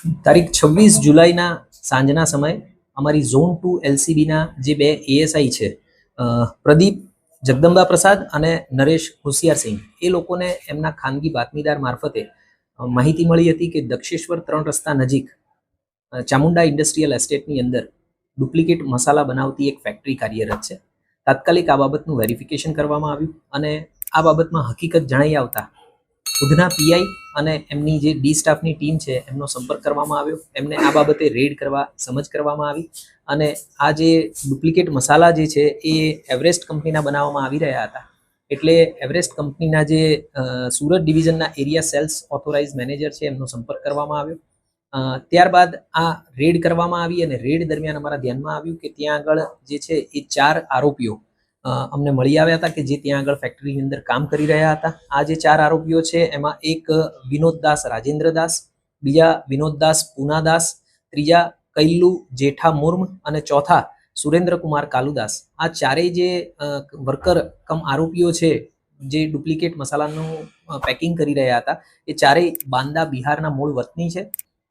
તારીખ છવ્વીસ જુલાઈના સાંજના સમયે અમારી ઝોન ટુ એલસીબીના જે બે એએસઆઈ છે પ્રદીપ જગદંબા પ્રસાદ અને નરેશ હોશિયારસિંહ એ લોકોને એમના ખાનગી બાતમીદાર મારફતે માહિતી મળી હતી કે દક્ષેશ્વર ત્રણ રસ્તા નજીક ચામુંડા ઇન્ડસ્ટ્રીયલ એસ્ટેટની અંદર ડુપ્લિકેટ મસાલા બનાવતી એક ફેક્ટરી કાર્યરત છે. તાત્કાલિક આ બાબતનું વેરિફિકેશન કરવામાં આવ્યું અને આ બાબતમાં હકીકત જણાઈ આવતા ઉધના પીઆઈ અને એમની જે ડી સ્ટાફની ટીમ છે, એમનો સંપર્ક કરવામાં આવ્યો. એમને આ બાબતે રેડ કરવા, સમજ કરવામાં આવી. અને આ જે ડુપ્લિકેટ મસાલા જે છે, એ એવરેસ્ટ કંપનીના બનાવવામાં આવી રહ્યા હતા. એટલે એવરેસ્ટ કંપનીના જે સુરત ડિવિઝનના એરિયા સેલ્સ ઓથોરાઇઝ મેનેજર છે, એમનો સંપર્ક કરવામાં આવ્યો. ત્યારબાદ આ રેડ કરવામાં આવી અને રેડ દરમિયાન અમારા ધ્યાનમાં આવ્યું કે ત્યાં આગળ જે છે, એ ચાર આરોપીઓ અમને મળી આવ્યા હતા કે જે ત્યાં આગળ ફેક્ટરીની અંદર કામ કરી રહ્યા હતા. આ જે ચાર આરોપીઓ છે, એમાં એક વિનોદદાસ રાજેન્દ્રદાસ બીજા વિનોદદાસ પૂનાદાસ ત્રીજા કૈલ્લુ જેઠા મુર્મ અને ચોથા સુરેન્દ્રકુમાર કાલુદાસ આ ચારેય જે વર્કર કમ આરોપીઓ છે, જે ડુપ્લિકેટ મસાલાનું પેકિંગ કરી રહ્યા હતા, એ ચારેય બાંદા બિહારના મૂળ વતની છે.